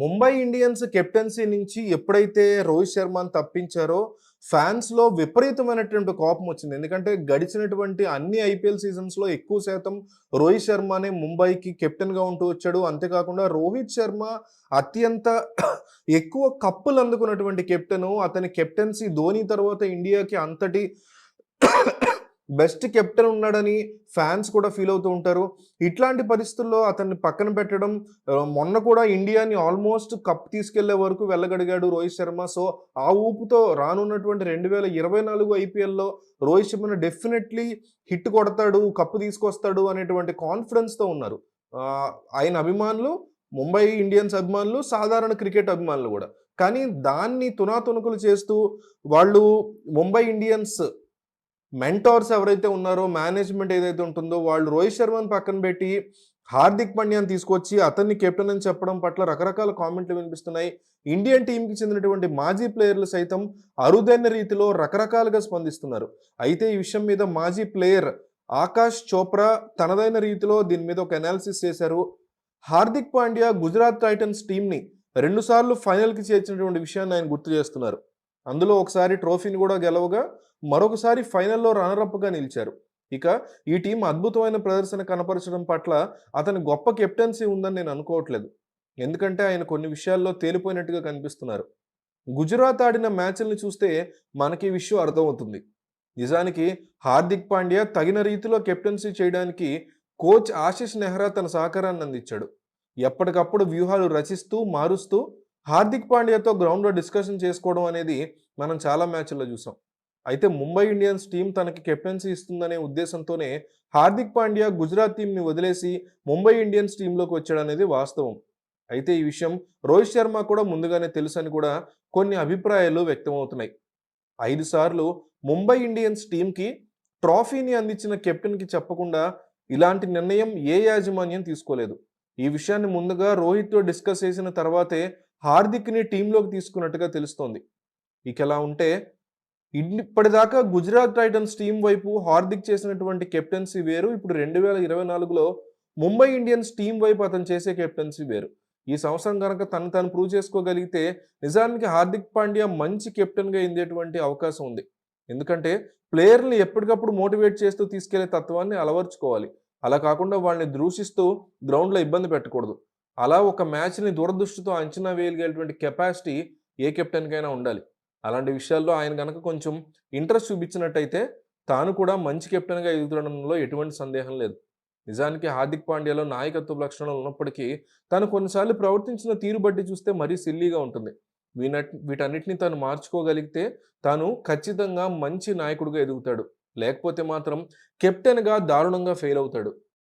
Mumbai Indians captaincy నుంచి ఎప్పుడైతే రోహిత్ శర్మని తప్పించారో ఫ్యాన్స్లో విపరీతమైనటువంటి కోపం వచ్చింది. ఎందుకంటే గడిచినటువంటి అన్ని ఐపీఎల్ సీజన్స్లో ఎక్కువ శాతం రోహిత్ శర్మనే ముంబైకి కెప్టెన్గా ఉంటూ వచ్చాడు. అంతేకాకుండా రోహిత్ శర్మ అత్యంత ఎక్కువ కప్పులు అందుకున్నటువంటి కెప్టెను అతని కెప్టెన్సీ ధోని తర్వాత ఇండియాకి అంతటి బెస్ట్ కెప్టెన్ ఉన్నాడని ఫ్యాన్స్ కూడా ఫీల్ అవుతూ ఉంటారు. ఇట్లాంటి పరిస్థితుల్లో అతన్ని పక్కన పెట్టడం మొన్న కూడా ఇండియాని ఆల్మోస్ట్ కప్ తీసుకెళ్ళే వరకు వెళ్ళగడిగాడు రోహిత్ శర్మ. సో ఆ ఊపుతో రానున్నటువంటి రెండు వేల ఇరవై నాలుగు ఐపీఎల్లో రోహిత్ శర్మను డెఫినెట్లీ హిట్ కొడతాడు కప్పు తీసుకొస్తాడు అనేటువంటి కాన్ఫిడెన్స్తో ఉన్నారు. ఆయన అభిమానులు ముంబై ఇండియన్స్ అభిమానులు సాధారణ క్రికెట్ అభిమానులు కూడా. కానీ దాన్ని తునాతునకులు చేస్తూ వాళ్ళు ముంబై ఇండియన్స్ మెంటార్స్ ఎవరైతే ఉన్నారో మేనేజ్మెంట్ ఏదైతే ఉంటుందో వాళ్ళు రోహిత్ శర్మని పక్కన పెట్టి హార్దిక్ పాండ్యాని తీసుకొచ్చి అతన్ని కెప్టెన్ అని చెప్పడం పట్ల రకరకాల కామెంట్లు వినిపిస్తున్నాయి. ఇండియన్ టీంకి చెందినటువంటి మాజీ ప్లేయర్లు సైతం అరుదైన రీతిలో రకరకాలుగా స్పందిస్తున్నారు. అయితే ఈ విషయం మీద మాజీ ప్లేయర్ ఆకాష్ చోప్రా తనదైన రీతిలో దీని మీద ఒక అనాలిసిస్ చేశారు. హార్దిక్ పాండ్యా గుజరాత్ టైటన్స్ టీంని రెండుసార్లు ఫైనల్కి చేర్చినటువంటి విషయాన్ని ఆయన గుర్తు చేస్తున్నారు. అందులో ఒకసారి ట్రోఫీని కూడా గెలవగా మరొకసారి ఫైనల్లో రన్నరప్గా నిలిచారు. ఇక ఈ టీం అద్భుతమైన ప్రదర్శన కనపరచడం పట్ల అతని గొప్ప కెప్టెన్సీ ఉందని నేను అనుకోవట్లేదు. ఎందుకంటే ఆయన కొన్ని విషయాల్లో తేలిపోయినట్టుగా కనిపిస్తున్నారు. గుజరాత్ ఆడిన మ్యాచ్ల్ని చూస్తే మనకి ఈ విషయం అర్థమవుతుంది. నిజానికి హార్దిక్ పాండ్యా తగిన రీతిలో కెప్టెన్సీ చేయడానికి కోచ్ ఆశిష్ నెహ్రా తన సహకారాన్ని అందించాడు. ఎప్పటికప్పుడు వ్యూహాలు రచిస్తూ మారుస్తూ హార్దిక్ పాండ్యాతో గ్రౌండ్లో డిస్కషన్ చేసుకోవడం అనేది మనం చాలా మ్యాచ్ల్లో చూసాం. అయితే ముంబై ఇండియన్స్ టీం తనకి కెప్టెన్సీ ఇస్తుందనే ఉద్దేశంతోనే హార్దిక్ పాండ్యా గుజరాత్ టీంని వదిలేసి ముంబై ఇండియన్స్ టీంలోకి వచ్చాడనేది వాస్తవం. అయితే ఈ విషయం రోహిత్ శర్మ కూడా ముందుగానే తెలుసని కూడా కొన్ని అభిప్రాయాలు వ్యక్తమవుతున్నాయి. ఐదు సార్లు ముంబై ఇండియన్స్ టీంకి ట్రాఫీని అందించిన కెప్టెన్కి చెప్పకుండా ఇలాంటి నిర్ణయం ఏ యాజమాన్యం తీసుకోలేదు. ఈ విషయాన్ని ముందుగా రోహిత్తో డిస్కస్ చేసిన తర్వాతే హార్దిక్ని టీంలోకి తీసుకున్నట్టుగా తెలుస్తోంది. ఇక ఎలా ఉంటే ఇప్పటిదాకా గుజరాత్ టైటన్స్ టీం వైపు హార్దిక్ చేసినటువంటి కెప్టెన్సీ వేరు. ఇప్పుడు రెండు వేల ఇరవై నాలుగులో ముంబై ఇండియన్స్ టీం వైపు అతను చేసే కెప్టెన్సీ వేరు. ఈ సంవత్సరం కనుక తను తను ప్రూవ్ చేసుకోగలిగితే నిజానికి హార్దిక్ పాండ్యా మంచి కెప్టెన్గా ఎదిగేటువంటి అవకాశం ఉంది. ఎందుకంటే ప్లేయర్ని ఎప్పటికప్పుడు మోటివేట్ చేస్తూ తీసుకెళ్ళే తత్వాన్ని అలవర్చుకోవాలి. అలా కాకుండా వాళ్ళని దూషిస్తూ గ్రౌండ్లో ఇబ్బంది పెట్టకూడదు. అలా ఒక మ్యాచ్ని దూరదృష్టితో అంచనా వేయగలిగేటువంటి కెపాసిటీ ఏ కెప్టెన్కైనా ఉండాలి. అలాంటి విషయాల్లో ఆయన కనుక కొంచెం ఇంట్రెస్ట్ చూపించినట్టయితే తాను కూడా మంచి కెప్టెన్గా ఎదుగుతుండడంలో ఎటువంటి సందేహం లేదు. నిజానికి హార్దిక్ పాండ్యాలో నాయకత్వ లక్షణాలు ఉన్నప్పటికీ తాను కొన్నిసార్లు ప్రవర్తించిన తీరు బట్టి చూస్తే మరీ సిల్లీగా ఉంటుంది. వీనట్ వీటన్నిటిని తాను మార్చుకోగలిగితే తాను ఖచ్చితంగా మంచి నాయకుడిగా ఎదుగుతాడు. లేకపోతే మాత్రం కెప్టెన్గా దారుణంగా ఫెయిల్ అవుతాడు.